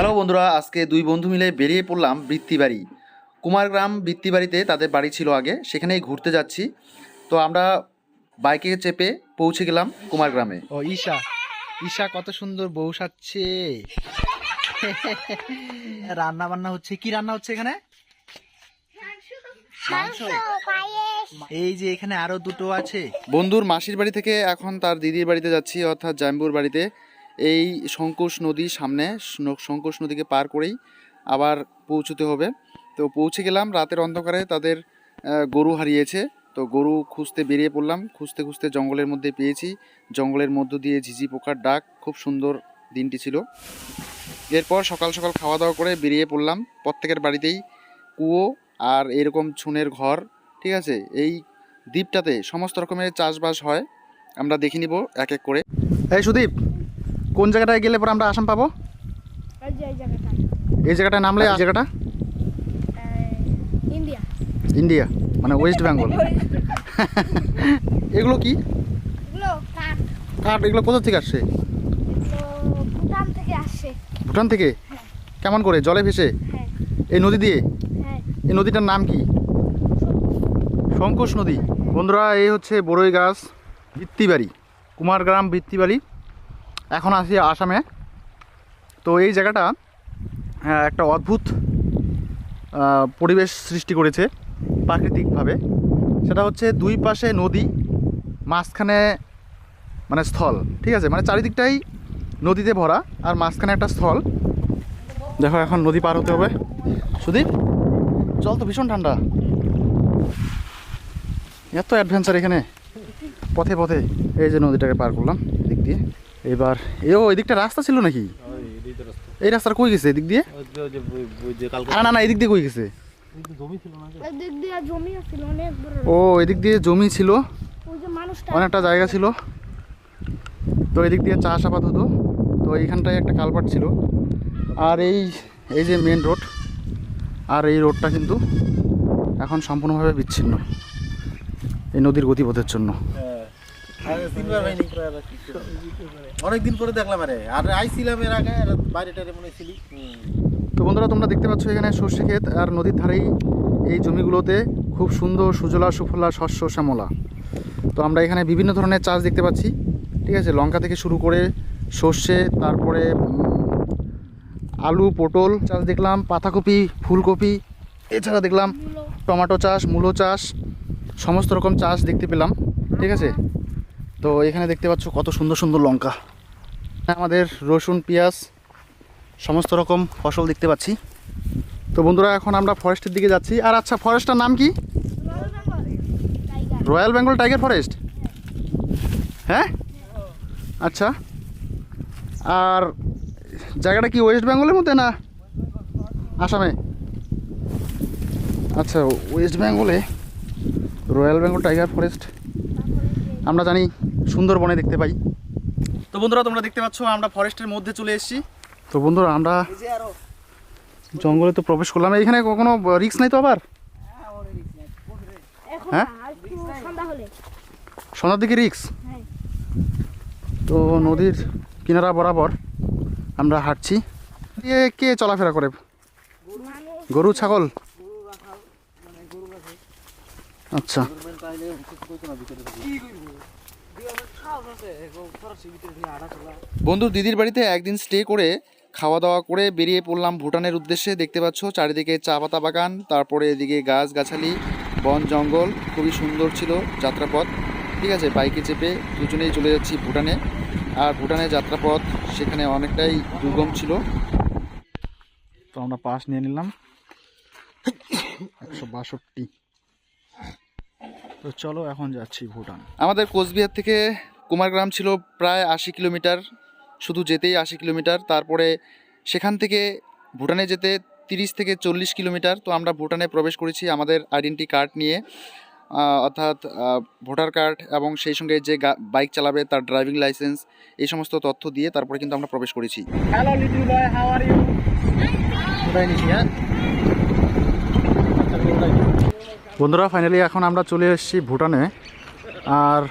Hello বন্ধুরা আজকে দুই বন্ধু মিলে বেরিয়ে পড়লাম বৃত্তিবাড়ি। কুমারগ্রাম বৃত্তিবাড়িতে তাদের বাড়ি ছিল আগে সেখানেই ঘুরতে যাচ্ছি। তো আমরা বাইকে চেপে পৌঁছে গেলাম কুমারগ্রামে। ও ঈশা। ঈশা কত সুন্দর বউ সাচ্ছে রান্না বান্না হচ্ছে কি রান্না হচ্ছে এখানে? এই যে এখানে আরও দুটো আছে। বন্ধুর মাসির বাড়ি থেকে এখন তার দিদির বাড়িতে যাচ্ছি অর্থাৎ জাম্বুর বাড়িতে। এই শঙ্কুশ নদী সামনে শঙ্কুশ নদীকে পার করেই আবার পৌঁছতে হবে। তো পৌঁছে গেলাম, রাতের অন্ধকারে তাদের গরু হারিয়েছে। তো গরু খুঁজতে বেরিয়ে পড়লাম। খুঁজতে খুঁজতে জঙ্গলের মধ্যে পেয়েছি। জঙ্গলের মধ্য দিয়ে ঝিঝি পোকার ডাক, খুব সুন্দর দিনটি ছিল। এরপর সকাল সকাল খাওয়া দাওয়া করে বেরিয়ে পড়লাম। প্রত্যেকের বাড়িতেই কুয়ো আর এরকম ছুনের ঘর, ঠিক আছে? এই দ্বীপটাতে সমস্ত রকমের চাষবাস হয়। আমরা দেখে নিব এক এক করে। এই সুদীপ কোন জায়গাটায় গেলে পরে আমরা আসাম পাবো? এই জায়গাটা। জায়গাটায় নামলে এই জায়গাটা? ইন্ডিয়া। ইন্ডিয়া মানে ওয়েস্ট বেঙ্গল। এগুলো কি? এগুলো কাঠ। কাঠ এগুলো কোথা থেকে আসছে? ভুটান থেকে থেকে? কেমন করে? জলে ভেসে? হ্যাঁ। এই নদী দিয়ে? হ্যাঁ। এই নদীটার নাম কি? শঙ্কুশ নদী। বন্ধুরা এই হচ্ছে বড়ই গাছ বৃত্তিবাড়ি কুমারগ্রাম বৃত্তিবাড়ি এখন আসি আসামে। তো এই জায়গাটা একটা অদ্ভুত পরিবেশ সৃষ্টি করেছে প্রাকৃতিকভাবে। সেটা হচ্ছে দুই পাশে নদী, মাঝখানে মানে স্থল, ঠিক আছে? মানে চারিদিকটাই নদীতে ভরা আর মাঝখানে একটা স্থল। দেখো, এখন নদী পার হতে হবে। সুদীপ, জল তো ভীষণ ঠান্ডা। এত অ্যাডভেঞ্চার এখানে। পথে পথে এই যে নদীটাকে পার করলাম, দিক দিয়ে। এবার এও এদিকটা রাস্তা ছিল নাকি? এই রাস্তাটা কই গেছে? এদিক দিয়ে? না না না এদিক দিয়ে কই গেছে? এদিক দিয়ে জমি আছিল অনেক বড় ও এদিক দিয়ে জমি ছিল। ওই যে মানুষটা অনেকটা জায়গা ছিল। তো এদিক দিয়ে চাষাবাদ হতো। তো এইখানটায় একটা কালপাট ছিল। আর এই এই যে মেন রোড আর এই রোডটা কিন্তু এখন সম্পূর্ণভাবে বিচ্ছিন্ন। এই নদীর গতিপথের জন্য। অনেকদিন পরে দেখলাম আরে আর আইছিলাম এর আগে বাইরে টাইরে মনে ছিলি তো বন্ধুরা তোমরা দেখতে পাচ্ছ এখানে সর্ষে ক্ষেত আর নদীর ধারেই এই জমিগুলোতে খুব সুন্দর সুজলা সুফলা শস্য শ্যামলা। তো আমরা এখানে বিভিন্ন ধরনের চাষ দেখতে পাচ্ছি ঠিক আছে? লঙ্কা থেকে শুরু করে সর্ষে তারপরে আলু পটল চাষ দেখলাম পাতাকপি ফুলকপি এছাড়া দেখলাম টমেটো চাষ মূলো চাষ সমস্ত রকম চাষ দেখতে পেলাম ঠিক আছে? তো এখানে দেখতে পাচ্ছ কত সুন্দর সুন্দর লঙ্কা। আমাদের রসুন, পেঁয়াজ, সমস্ত রকম ফসল দেখতে পাচ্ছি। তো বন্ধুরা, এখন আমরা ফরেস্টের দিকে যাচ্ছি। আর আচ্ছা ফরেস্টটার নাম কি? রয়্যাল বেঙ্গল টাইগার ফরেস্ট হ্যাঁ? আচ্ছা। আর জায়গাটা কি ওয়েস্ট বেঙ্গলের মধ্যে না আসামে? আচ্ছা ওয়েস্ট বেঙ্গলে রয়্যাল বেঙ্গল টাইগার ফরেস্ট আমরা জানি সুন্দরবনে দেখতে পাই। তো বন্ধুরা তোমরা দেখতে পাচ্ছ আমরা ফরেস্টের মধ্যে চলে এসেছি। তো বন্ধুরা আমরা জঙ্গলে তো প্রবেশ করলাম এখানে কোনো রিক্স নাই তো আবার? হ্যাঁ? সন্ধ্যার দিকে রিক্স হ্যাঁ। তো নদীর কিনারা বরাবর আমরা হাঁটছি। দিয়ে কে চলাফেরা করে? গরু ছাগল? আচ্ছা। বন্ধুর দিদির বাড়িতে একদিন স্টে করে খাওয়া দাওয়া করে বেরিয়ে পড়লাম ভুটানের উদ্দেশ্যে। দেখতে পাচ্ছ, চারিদিকে চা পাতা বাগান, তারপরে এদিকে গাছ গাছালি, বন জঙ্গল, খুবই সুন্দর ছিল যাত্রাপথ। ঠিক আছে, বাইকে চেপে দুজনেই চলে যাচ্ছি ভুটানে। আর ভুটানের যাত্রাপথ সেখানে অনেকটাই দুর্গম ছিল। তো আমরা পাস নিয়ে নিলাম। একশো বাষট্টি। তো চলো, এখন যাচ্ছি ভুটান। আমাদের কোচবিহার থেকে কুমারগ্রাম ছিল প্রায় আশি কিলোমিটার শুধু যেতেই আশি কিলোমিটার। তারপরে সেখান থেকে ভুটানে যেতে তিরিশ থেকে চল্লিশ কিলোমিটার। তো আমরা ভুটানে প্রবেশ করেছি আমাদের আইডেন্টি কার্ড নিয়ে অর্থাৎ ভোটার কার্ড এবং সেই সঙ্গে যে গা- বাইক চালাবে তার ড্রাইভিং লাইসেন্স এই সমস্ত তথ্য দিয়ে তারপরে কিন্তু আমরা প্রবেশ করেছি। হ্যাঁ বন্ধুরা ফাইনালি এখন আমরা চলে এসেছি ভুটানে। আর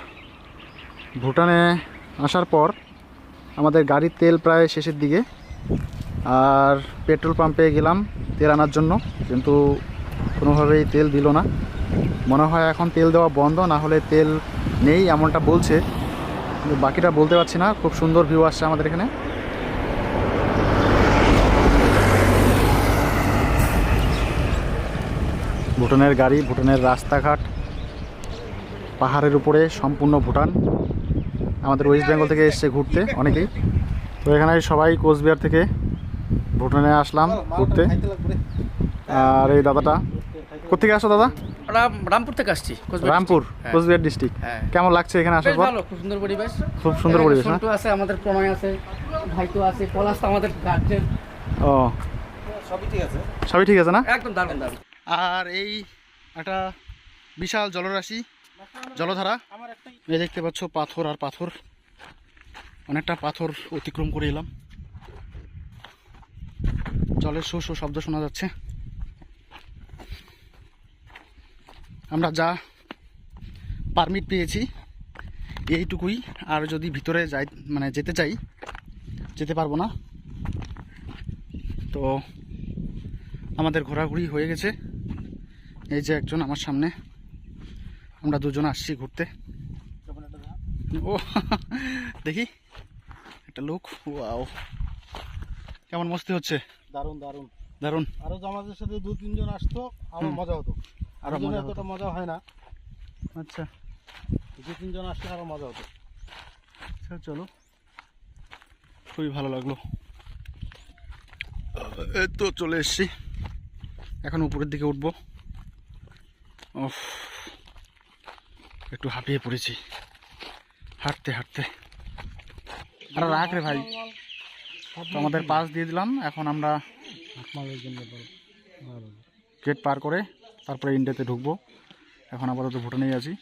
ভুটানে আসার পর আমাদের গাড়ির তেল প্রায় শেষের দিকে আর পেট্রোল পাম্পে গেলাম তেল আনার জন্য, কিন্তু কোনোভাবেই তেল দিল না। মনে হয় এখন তেল দেওয়া বন্ধ, না হলে তেল নেই এমনটা বলছে। বাকিটা বলতে পারছি না, খুব সুন্দর ভিউ আসছে আমাদের এখানে। ভুটানের গাড়ি, ভুটানের রাস্তাঘাট, পাহাড়ের উপরে সম্পূর্ণ ভুটান। আমাদের ওয়েস্ট বেঙ্গল থেকে এসছে ঘুরতে অনেকেই। তো এখানে সবাই কোচবিহার থেকে ভুটানে আসলাম ঘুরতে। আর এই দাদাটা? কোথেকে আসো দাদা? রাম রামপুর থেকে আসছি রামপুর হ্যাঁ। কোচবিহার ডিস্ট্রিক্ট হ্যাঁ। কেমন লাগছে এখানে আসার পর? খুব সুন্দর পরিবেশ। খুব সুন্দর পরিবেশ আছে আমাদের প্রণয় আছে ভাইতো আছে পলাশ আমাদের গার্জেন। ও। সবই ঠিক আছে। সবই ঠিক আছে না? একদম দারুণ দারুণ। আর এই একটা বিশাল জলরাশি জলধারা। এই দেখতে পাচ্ছ পাথর আর পাথর। অনেকটা পাথর অতিক্রম করে এলাম। জলের শো শো শব্দ শোনা যাচ্ছে। আমরা যা পারমিট পেয়েছি এইটুকুই। আর যদি ভিতরে যাই মানে যেতে চাই যেতে পারব না। তো আমাদের ঘোরাঘুরি হয়ে গেছে। এই যে একজন আমার সামনে। আমরা দুজন আসছি ঘুরতে। ও দেখি। একটা লোক ওয়াও। কেমন মস্তি হচ্ছে? দারুণ দারুণ। দারুণ। আরও আমাদের সাথে দু তিনজন আসতো আরও মজা হতো। আরও মজা এতটা মজা হয় না। আচ্ছা। দু তিনজন আসলে আরও মজা হতো। আচ্ছা চলো। খুবই ভালো লাগল। এই তো চলে এসছি। এখন উপরের দিকে উঠবো। ওফ একটু হাঁপিয়ে পড়েছি। হাঁটতে হাঁটতে। আরে রাখ রে ভাই। আমাদের পাস দিয়ে দিলাম, এখন আমরা গেট পার করে তারপরে ইন্ডিয়াতে ঢুকবো। এখন আপাতত ভুটানেই আছি।